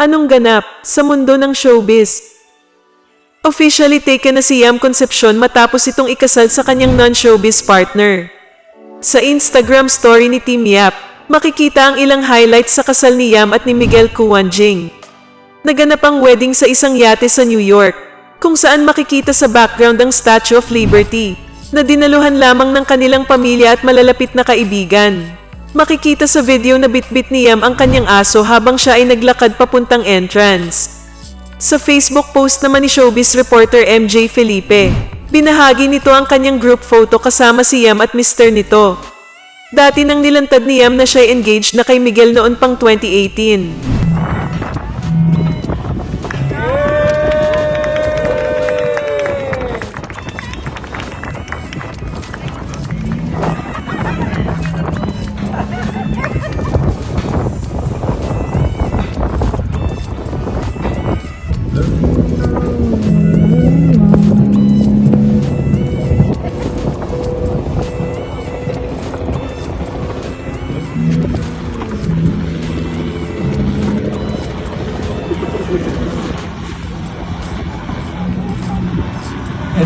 Anong ganap sa mundo ng showbiz? Officially taken na si Yam Concepcion matapos itong ikasal sa kanyang non-showbiz partner. Sa Instagram story ni Team Yap, makikita ang ilang highlights sa kasal ni Yam at ni Miguel Kuwanjing. Naganap ang wedding sa isang yate sa New York, kung saan makikita sa background ang Statue of Liberty, na dinaluhan lamang ng kanilang pamilya at malalapit na kaibigan. Makikita sa video na bitbit ni Yam ang kanyang aso habang siya ay naglakad papuntang entrance. Sa Facebook post naman ni showbiz reporter MJ Felipe, binahagi nito ang kanyang group photo kasama si Yam at Mr. nito. Dati nang nilantad ni Yam na siya engaged na kay Miguel noon pang 2018.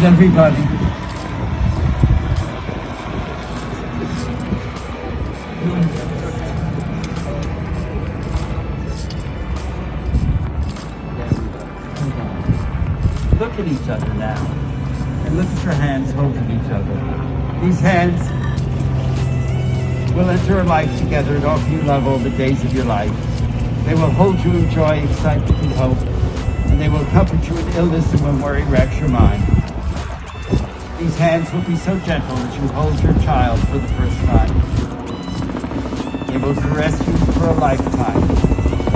Everybody. Look at each other now. And look at your hands holding each other. These hands will enter life together and offer you love all the days of your life. They will hold you in joy, excitement, and hope. And they will comfort you in illness and when worry wrecks your mind. These hands will be so gentle that you hold your child for the first time. They will caress you for a lifetime.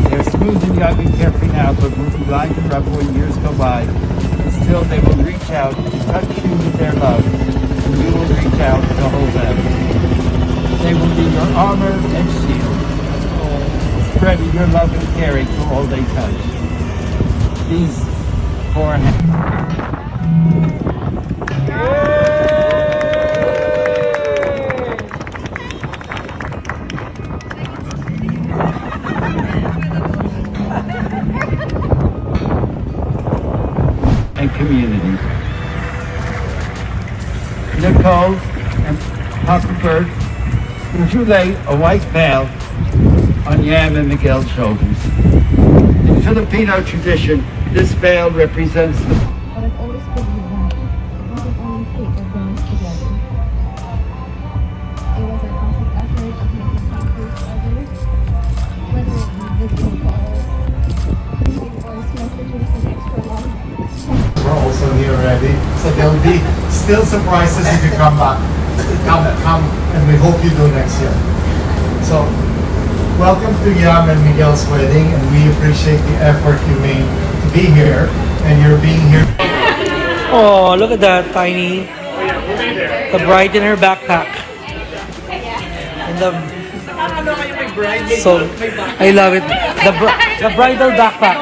They are smooth and young and carefree now, but will be lined and rough when years go by. Still they will reach out to touch you with their love, and you will reach out to hold them. They will be your armor and shield, spreading your love and caring to all they touch. These four hands. And community. Nicole and would you lay a white veil on Yam and Miguel's shoulders? In Filipino tradition, this veil represents the already, so there'll be still surprises if you come back. Come, come, and we hope you do next year. So, welcome to Yam and Miguel's wedding, and we appreciate the effort you made to be here, and you're being here. Oh, look at that tiny. The bride in her backpack. And the so I love it. The br- the bridal backpack.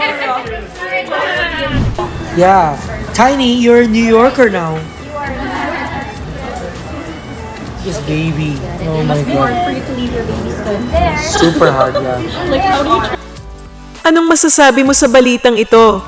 Yeah, tiny. You're a New Yorker now. This baby. Oh my god. for you to leave your babies there. Super hard. Yeah. Like, how do you Anong masasabi mo sa balitang ito?